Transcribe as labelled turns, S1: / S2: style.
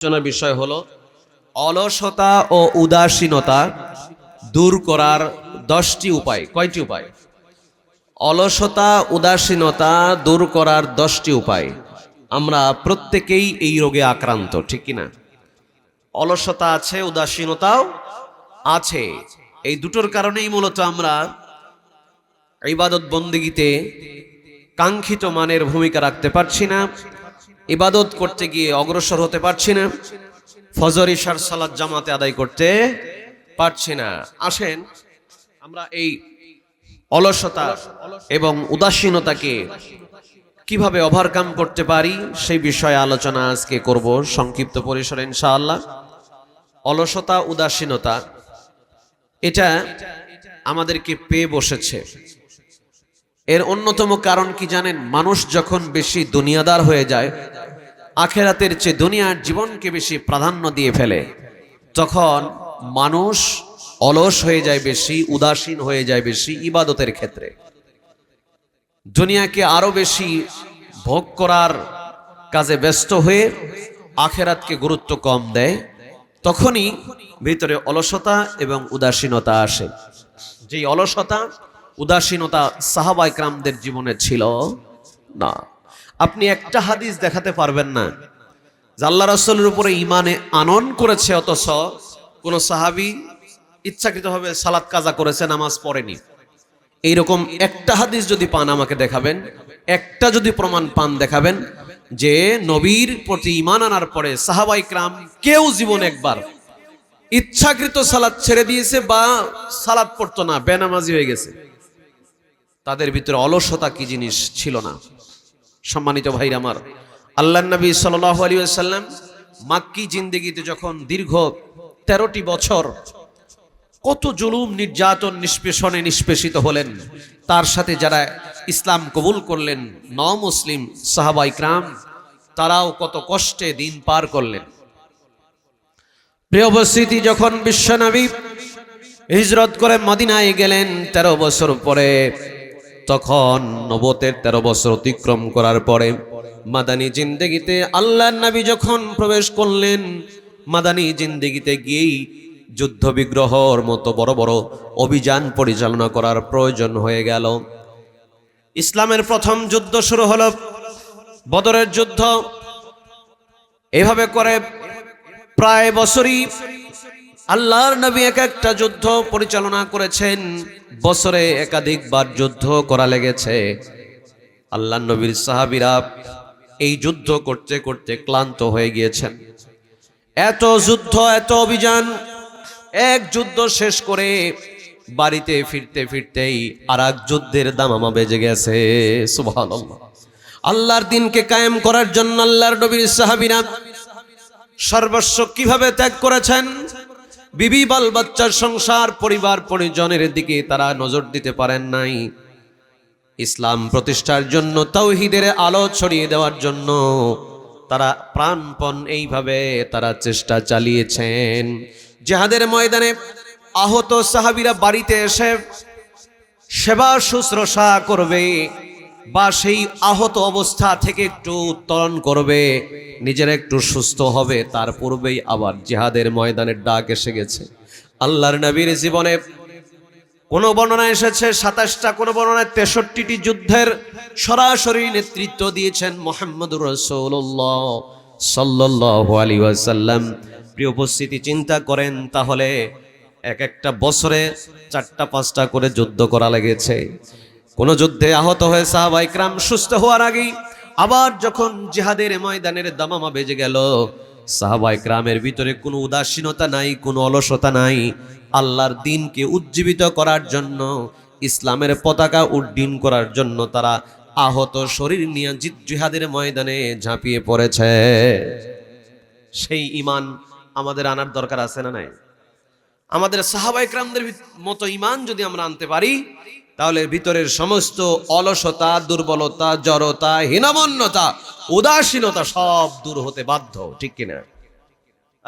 S1: আলোচনার বিষয় হলো অলসতা ও উদাসীনতা দূর করার দশটি উপায়। কয়টি উপায়? অলসতা, উদাসীনতা দূর করার দশটি উপায়। আমরা প্রত্যেকেই এই রোগে আক্রান্ত, ঠিক কিনা? অলসতা আছে, উদাসীনতাও আছে। এই দুটোর কারণেই মূলত আমরা ইবাদত বন্দিগিতে কাঙ্ক্ষিত মানের ভূমিকা রাখতে পারছি না। ইবাদত করতে গিয়ে অগ্রসর হতে পারছি না। ফজর, ইশার, সালাত জামাতে আদায় করতে পারছি না। আসেন, আমরা এই অলসতা এবং উদাসীনতাকে কীভাবে ওভারকাম করতে পারি সেই বিষয়ে আলোচনা আজকে করব সংক্ষিপ্ত পরিসরে ইনশাআল্লাহ। অলসতা, উদাসীনতা, এটা আমাদেরকে পেয়ে বসেছে। এর অন্যতম কারণ কি জানেন? মানুষ যখন বেশি দুনিয়াদার হয়ে যায়, আখেরাতের চেয়ে দুনিয়ার জীবনকে বেশি প্রাধান্য দিয়ে ফেলে। তখন মানুষ অলস হয়ে যায় বেশি, উদাসীন হয়ে যায় বেশি ইবাদতের ক্ষেত্রে। দুনিয়াকে আরও বেশি ভোগ করার কাজে ব্যস্ত হয়ে আখেরাতকে গুরুত্ব কম দেয়, তখনই ভিতরে অলসতা এবং উদাসীনতা আসে। যেই অলসতা উদাসীনতা সাহাবা ইকরামদের জীবনে ছিল না। আপনি একটা হাদিস দেখাতে পারবেন না আল্লাহ রসুলের উপরে ইমানে আনন করেছে, অথচ কোন সাহাবি ইচ্ছাকৃতভাবে সালাত কাজা করেছে, নামাজ পড়েনি। এইরকম একটা হাদিস যদি পান, আমাকে দেখাবেন, একটা যদি প্রমাণ পান, দেখাবেন যে নবীর প্রতি ইমান আনার পরে সাহাবাই ক্রাম কেউ জীবন একবার ইচ্ছাকৃত সালাদ ছেড়ে দিয়েছে বা সালাদ পড়তো না, বেনামাজি হয়ে গেছে। তাদের ভিতরে অলসতা কি জিনিস ছিল না? সম্মানিত ভাইর আমার আল্লাহ নবী সাল্লাহ আলী সাল্লাম মাক্কি জিন্দিগিতে যখন দীর্ঘ তেরোটি বছর কত জুলুম নির্যাতন নিষ্পেষণে নিষ্পেষিত হলেন, তার সাথে যারা ইসলাম কবুল করলেন ন মুসলিম সাহাবা ইকরাম, তারাও কত কষ্টে দিন পার করলেন। প্রিয় উপস্থিতি, যখন বিশ্বনবী হিজরত করে মদিনায় গেলেন, তেরো বছর পরে তখন নবতের তেরো বছর অতিক্রম করার পরে মাদানী জিন্দেগিতে আল্লাহ নবী যখন প্রবেশ করলেন, মাদানী জিন্দেগিতে গিয়েই যুদ্ধ বিগ্রহর মতো বড় বড় অভিযান পরিচালনা করার প্রয়োজন হয়ে গেল। ইসলামের প্রথম যুদ্ধ শুরু হলো বদরের যুদ্ধ। এভাবে করে প্রায় বছরই আল্লাহর নবী এক একটা যুদ্ধ পরিচালনা করেছেন। বছরে একাধিকবার যুদ্ধ করা লেগেছে। আল্লাহ নবীর সাহাবিরা এই যুদ্ধ করতে করতে ক্লান্ত হয়ে গিয়েছেন। এত যুদ্ধ, এত অভিযান, এক যুদ্ধ শেষ করে বাড়িতে ফিরতে ফিরতেই আর এক যুদ্ধের দামামা বেজে গেছে। সুবহানাল্লাহ। আল্লাহর দিনকে কায়েম করার জন্য আল্লাহর নবীর সাহাবিরা সর্বস্ব কীভাবে ত্যাগ করেছেন? বিবি বাল বাচ্চার সংসার, পরিবার, পরিজনের দিকে তারা নজর দিতে পারেন নাই। ইসলাম প্রতিষ্ঠার জন্য তৌহিদের আলো ছড়িয়ে দেওয়ার জন্য তারা প্রাণপণ এইভাবে তারা চেষ্টা চালিয়েছেন। জেহাদের ময়দানে আহত সাহাবিরা বাড়িতে এসে সেবা শুশ্রূষা করবে। বা সেই আহত অবস্থা থেকে একটু উত্তরণ করবে, নিজের একটু সুস্থ হবে, তার পূর্বেই আবার জিহাদের ময়দানের ডাক এসে গেছে। আল্লাহর নবীর জীবনে কোন বর্ণনা এসেছে, সাতাশটা কোন বর্ণনায় তেষট্টিটি যুদ্ধের সরাসরি নেতৃত্ব দিয়েছেন মোহাম্মদুর রসৌল্লাহ সাল্লাহ ওয়াসাল্লাম। প্রিয় উপস্থিতি, চিন্তা করেন তাহলে এক একটা বছরে চারটা পাঁচটা করে যুদ্ধ করা লেগেছে। কোন যুদ্ধে আহত হয়ে সাহাবা ইকরাম সুস্থ হওয়ার আগেই আবার যখন জিহাদের ময়দানের দামামা বেজে গেল, সাহাবা ইকরামের ভিতরে কোনো উদাসীনতা নাই, কোনো অলসতা নাই। আল্লাহর দিনকে উজ্জীবিত করার জন্য, ইসলামের পতাকা উড্ডীন করার জন্য তারা আহত শরীর নিয়ে জিহাদের ময়দানে ঝাঁপিয়ে পড়েছে। সেই ইমান আমাদের আনার দরকার আছে না নাই? আমাদের সাহাবা ইকরামদের মতো ইমান যদি আমরা আনতে পারি তাহলে ভিতরের সমস্ত অলসতা দুর্বলতা জড়তা হীনমন্যতা উদাসীনতা সব দূর হতে বাধ্য ঠিক কিনা?